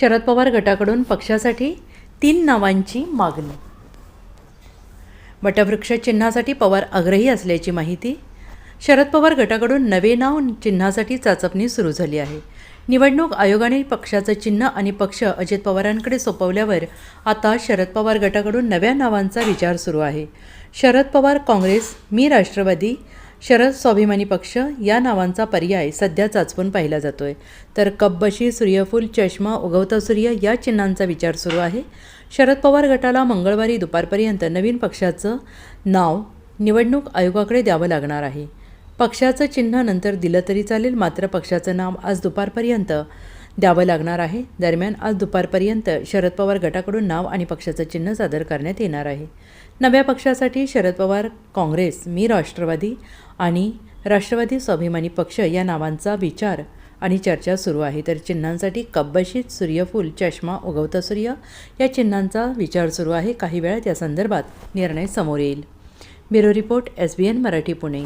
शरद पवार गटाकडून पक्षासाठी तीन नावांची मागणी. वटवृक्ष चिन्हासाठी पवार आग्रही असल्याची माहिती शरद पवार गटाकडून नवे नाव चिन्हासाठी चाचपणी सुरू झाली आहे. निवडणूक आयोगाने पक्षाचं चिन्ह आणि पक्ष अजित पवारांकडे सोपवल्यावर आता शरद पवार गटाकडून नव्या नावांचा विचार सुरू आहे. शरद पवार काँग्रेस मी राष्ट्रवादी शरद स्वाभिमानी पक्ष या नावांचा पर्याय सध्या चाचपून पाहिला जातोय. तर कब्बशी सूर्यफूल चष्मा उगवता सूर्य या चिन्हांचा विचार सुरू आहे. शरद पवार गटाला मंगळवारी दुपारपर्यंत नवीन पक्षाचं नाव निवडणूक आयोगाकडे द्यावं लागणार आहे. पक्षाचं चिन्ह नंतर दिलं तरी चालेल मात्र पक्षाचं नाव आज दुपारपर्यंत द्यावं लागणार आहे. दरम्यान आज दुपारपर्यंत शरद पवार गटाकडून नाव आणि पक्षाचं चिन्ह सादर करण्यात येणार आहे. नव्या पक्षासाठी शरद पवार काँग्रेस मी राष्ट्रवादी आणि राष्ट्रवादी स्वाभिमानी पक्ष या नावांचा विचार आणि चर्चा सुरू आहे. तर चिन्हांसाठी कब्बशीत सूर्यफूल चष्मा उगवता सूर्य या चिन्हांचा विचार सुरू आहे. काही वेळात या संदर्भात निर्णय समोर येईल. Bureau report S B N Marathi Pune.